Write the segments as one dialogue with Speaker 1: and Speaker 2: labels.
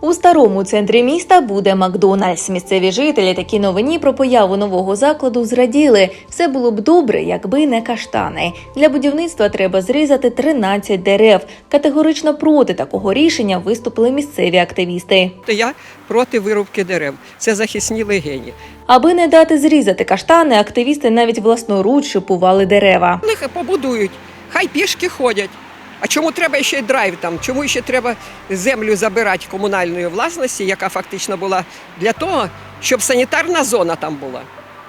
Speaker 1: У старому центрі міста буде Макдональдс. Місцеві жителі такі новині про появу нового закладу зраділи. Все було б добре, якби не каштани. Для будівництва треба зрізати 13 дерев. Категорично проти такого рішення виступили місцеві активісти.
Speaker 2: Я проти вирубки дерев. Це захисні легені.
Speaker 1: Аби не дати зрізати каштани, активісти навіть власноруч шипували дерева.
Speaker 2: Нехай побудують, хай пішки ходять. А чому треба ще й драйв там? Чому ще треба землю забирати комунальної власності, яка фактично була для того, щоб санітарна зона там була?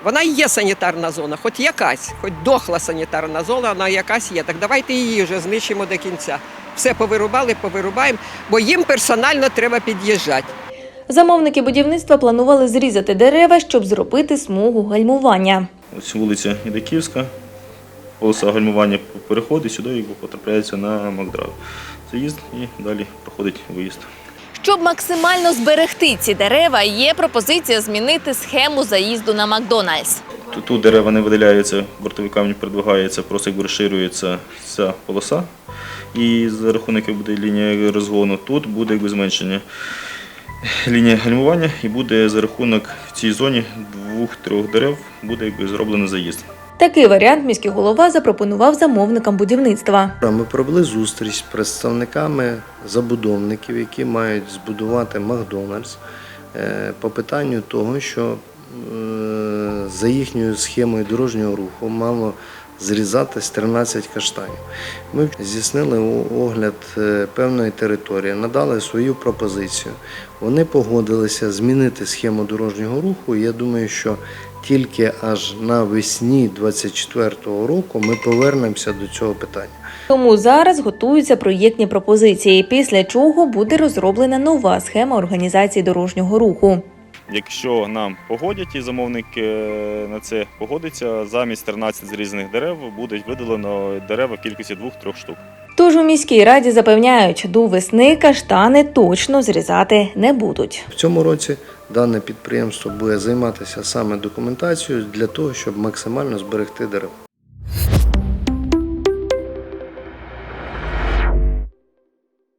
Speaker 2: Вона і є санітарна зона, хоч якась, хоч дохла санітарна зона, вона якась є. Так давайте її вже знищимо до кінця. Все повирубали, повирубаємо, бо їм персонально треба під'їжджати.
Speaker 1: Замовники будівництва планували зрізати дерева, щоб зробити смугу гальмування.
Speaker 3: Ось вулиця Ідаківська, полоса гальмування переходить сюди і потрапляється на Макдрав. Заїзд і далі проходить виїзд.
Speaker 1: Щоб максимально зберегти ці дерева, є пропозиція змінити схему заїзду на Макдональдс.
Speaker 3: Тут, тут дерева не видаляються, бортовий камінь передвигається, просто розширюється ця полоса. І за рахунок буде лінія розгону, тут буде якби зменшення лінії гальмування і буде за рахунок в цій зоні двох-трьох дерев буде якби зроблений заїзд.
Speaker 1: Такий варіант міський голова запропонував замовникам будівництва.
Speaker 4: Ми провели зустріч з представниками забудовників, які мають збудувати Макдональдс е, по питанню того, що е, за їхньою схемою дорожнього руху мало зрізатись 13 каштанів. Ми здійснили огляд е, певної території, надали свою пропозицію. Вони погодилися змінити схему дорожнього руху. Я думаю, що тільки аж навесні 24-го року ми повернемося до цього питання.
Speaker 1: Тому зараз готуються проєктні пропозиції, після чого буде розроблена нова схема організації дорожнього руху.
Speaker 3: Якщо нам погодять і замовник е, на це погодиться, замість 13 зрізаних дерев буде видалено дерева в кількості 2-3 штук.
Speaker 1: Тож у міській раді запевняють, до весни каштани точно зрізати не будуть.
Speaker 4: В цьому році дане підприємство буде займатися саме документацією для того, щоб максимально зберегти дерева.